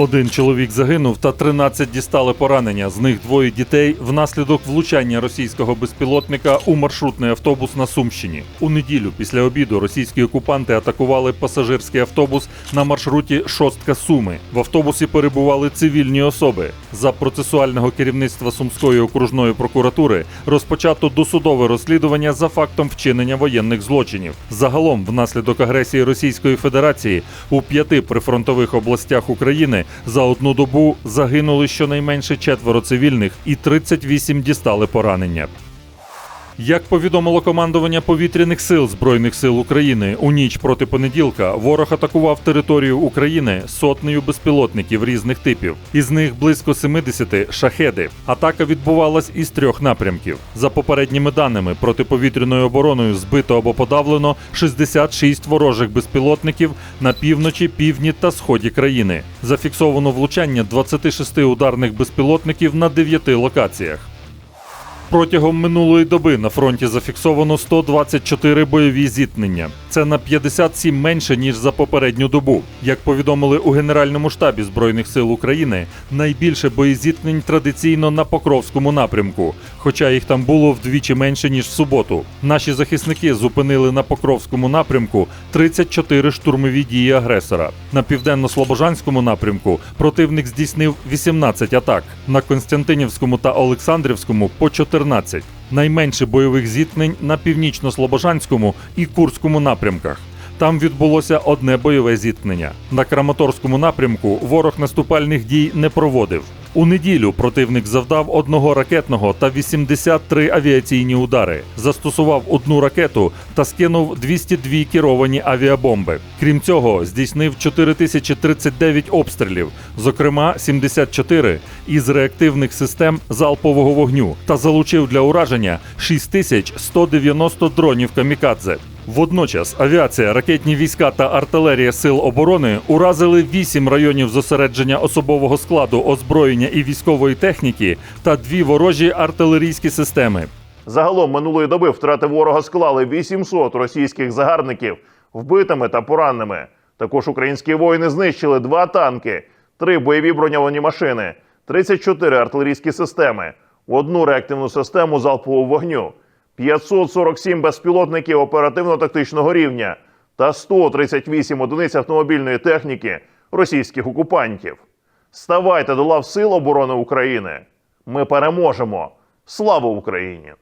Один чоловік загинув та 13 дістали поранення. З них двоє дітей внаслідок влучання російського безпілотника у маршрутний автобус на Сумщині. У неділю після обіду російські окупанти атакували пасажирський автобус на маршруті Шостка Суми. В автобусі перебували цивільні особи. За процесуального керівництва Сумської окружної прокуратури розпочато досудове розслідування за фактом вчинення воєнних злочинів. Загалом, внаслідок агресії Російської Федерації у п'яти прифронтових областях України за одну добу загинули щонайменше четверо цивільних і 38 дістали поранення. Як повідомило командування повітряних сил Збройних сил України, у ніч проти понеділка ворог атакував територію України сотнею безпілотників різних типів. Із них близько 70 – шахеди. Атака відбувалась із трьох напрямків. За попередніми даними, протиповітряною обороною збито або подавлено 66 ворожих безпілотників на півночі, півдні та сході країни. Зафіксовано влучання 26 ударних безпілотників на 9 локаціях. Протягом минулої доби на фронті зафіксовано 124 бойові зіткнення. Це на 57 менше ніж за попередню добу. Як повідомили у Генеральному штабі Збройних сил України, найбільше боєзіткнень традиційно на Покровському напрямку, хоча їх там було вдвічі менше ніж в суботу. Наші захисники зупинили на Покровському напрямку 34 штурмові дії агресора. На південно-слобожанському напрямку противник здійснив 18 атак. На Константинівському та Олександрівському по 14. Найменше бойових зіткнень на північно-слобожанському і Курському напрямках. Там відбулося одне бойове зіткнення. На Краматорському напрямку ворог наступальних дій не проводив. У неділю противник завдав одного ракетного та 83 авіаційні удари, застосував одну ракету та скинув 202 керовані авіабомби. Крім цього, здійснив 4039 обстрілів, зокрема 74 із реактивних систем залпового вогню, та залучив для ураження 6190 дронів камікадзе. Водночас авіація, ракетні війська та артилерія сил оборони уразили вісім районів зосередження особового складу, озброєння і військової техніки та дві ворожі артилерійські системи. Загалом минулої доби втрати ворога склали 800 російських загарбників вбитими та пораненими. Також українські воїни знищили два танки, три бойові броньовані машини, 34 артилерійські системи, одну реактивну систему залпового вогню, 547 безпілотників оперативно-тактичного рівня та 138 одиниць автомобільної техніки російських окупантів. Ставайте до лав Сил оборони України. Ми переможемо. Слава Україні!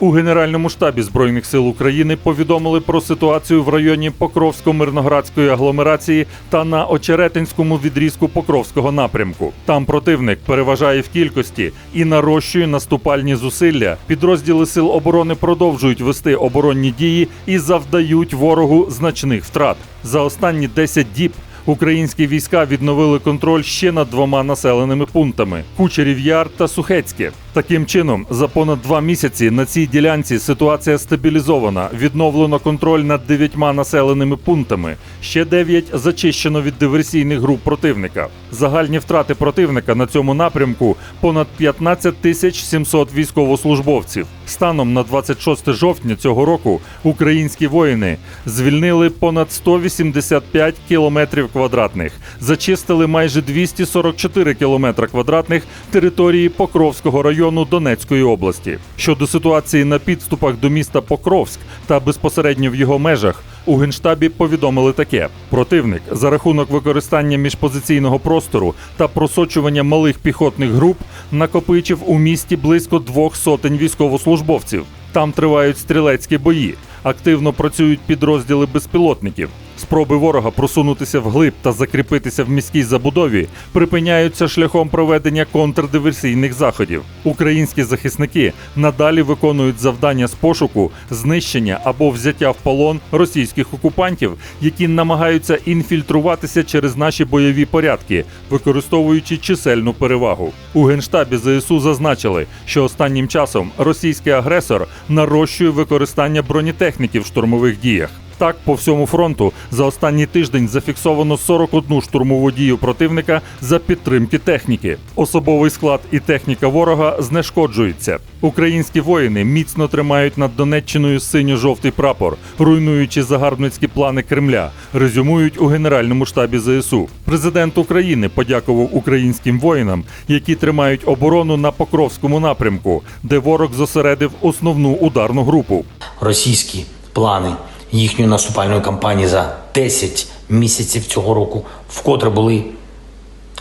У Генеральному штабі Збройних сил України повідомили про ситуацію в районі Покровсько-Мирноградської агломерації та на Очеретинському відрізку Покровського напрямку. Там противник переважає в кількості і нарощує наступальні зусилля. Підрозділи сил оборони продовжують вести оборонні дії і завдають ворогу значних втрат. За останні 10 діб Українські війська відновили контроль ще над двома населеними пунктами Кучерів Яр та Сухецьке. Таким чином, за понад два місяці на цій ділянці ситуація стабілізована. Відновлено контроль над дев'ятьма населеними пунктами. Ще дев'ять зачищено від диверсійних груп противника. Загальні втрати противника на цьому напрямку понад 15 тисяч 700 військовослужбовців. Станом на 26 жовтня цього року українські воїни звільнили понад 185 кілометрів квадратних, зачистили майже 244 кілометри квадратних території Покровського району Донецької області. Щодо ситуації на підступах до міста Покровськ та безпосередньо в його межах. У генштабі повідомили таке: противник за рахунок використання міжпозиційного простору та просочування малих піхотних груп накопичив у місті близько двох сотень військовослужбовців. Там тривають стрілецькі бої. Активно працюють підрозділи безпілотників. Спроби ворога просунутися вглиб та закріпитися в міській забудові припиняються шляхом проведення контрдиверсійних заходів. Українські захисники надалі виконують завдання з пошуку, знищення або взяття в полон російських окупантів, які намагаються інфільтруватися через наші бойові порядки, використовуючи чисельну перевагу. У генштабі ЗСУ зазначили, що останнім часом російський агресор нарощує використання бронетехніки в штурмових діях. Так, по всьому фронту за останній тиждень зафіксовано 41 штурмову дію противника за підтримки техніки. Особовий склад і техніка ворога знешкоджуються. Українські воїни міцно тримають над Донеччиною синьо-жовтий прапор, руйнуючи загарбницькі плани Кремля, резюмують у генеральному штабі ЗСУ. Президент України подякував українським воїнам, які тримають оборону на Покровському напрямку, де ворог зосередив основну ударну групу. російські плани їхньої наступальної кампанії за 10 місяців цього року вкотре були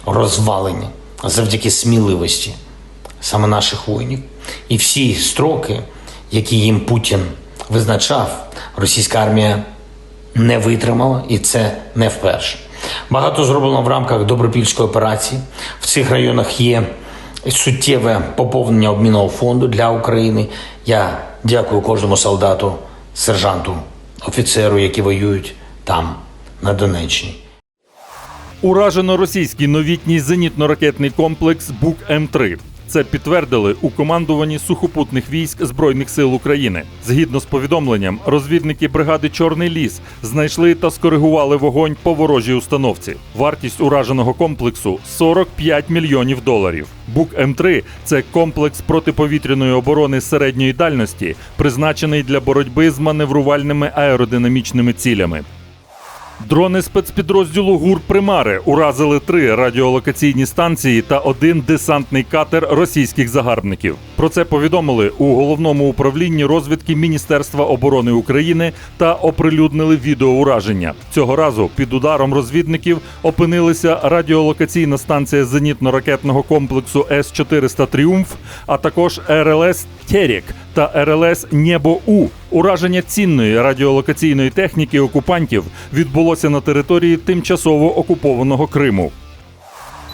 розвалені завдяки сміливості саме наших воїнів. І всі строки, які їм Путін визначав, російська армія не витримала, і це не вперше. Багато зроблено в рамках добропільської операції. В цих районах є суттєве поповнення обмінного фонду для України. Я дякую кожному солдату, сержанту, офіцеру, які воюють там, на Донеччині. Уражено російський новітній зенітно-ракетний комплекс Бук М3. Це підтвердили у командуванні сухопутних військ Збройних сил України. Згідно з повідомленням, розвідники бригади Чорний ліс знайшли та скоригували вогонь по ворожій установці. Вартість ураженого комплексу 45 мільйонів доларів. Бук М3 це комплекс протиповітряної оборони середньої дальності, призначений для боротьби з маневрувальними аеродинамічними цілями. Дрони спецпідрозділу ГУР Примари уразили три радіолокаційні станції та один десантний катер російських загарбників. Про це повідомили у головному управлінні розвідки Міністерства оборони України та оприлюднили відео ураження. Цього разу під ударом розвідників опинилися радіолокаційна станція зенітно-ракетного комплексу С-400 Тріумф, а також РЛС Терек та РЛС Небо У. Ураження цінної радіолокаційної техніки окупантів відбулося на території тимчасово окупованого Криму.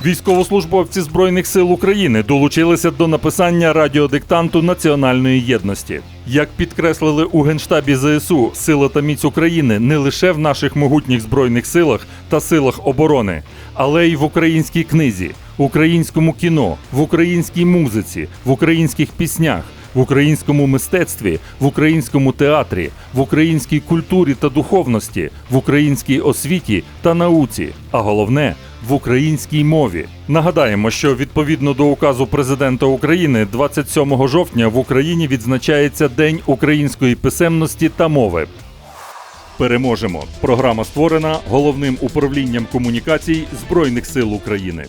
Військовослужбовці Збройних сил України долучилися до написання радіодиктанту національної єдності. Як підкреслили у генштабі ЗСУ, сила та міць України не лише в наших могутніх збройних силах та силах оборони, але й в українській книзі, українському кіно, в українській музиці, в українських піснях в українському мистецтві, в українському театрі, в українській культурі та духовності, в українській освіті та науці, а головне в українській мові. Нагадаємо, що відповідно до указу президента України, 27 жовтня в Україні відзначається День української писемності та мови. Переможемо. Програма створена головним управлінням комунікацій Збройних сил України.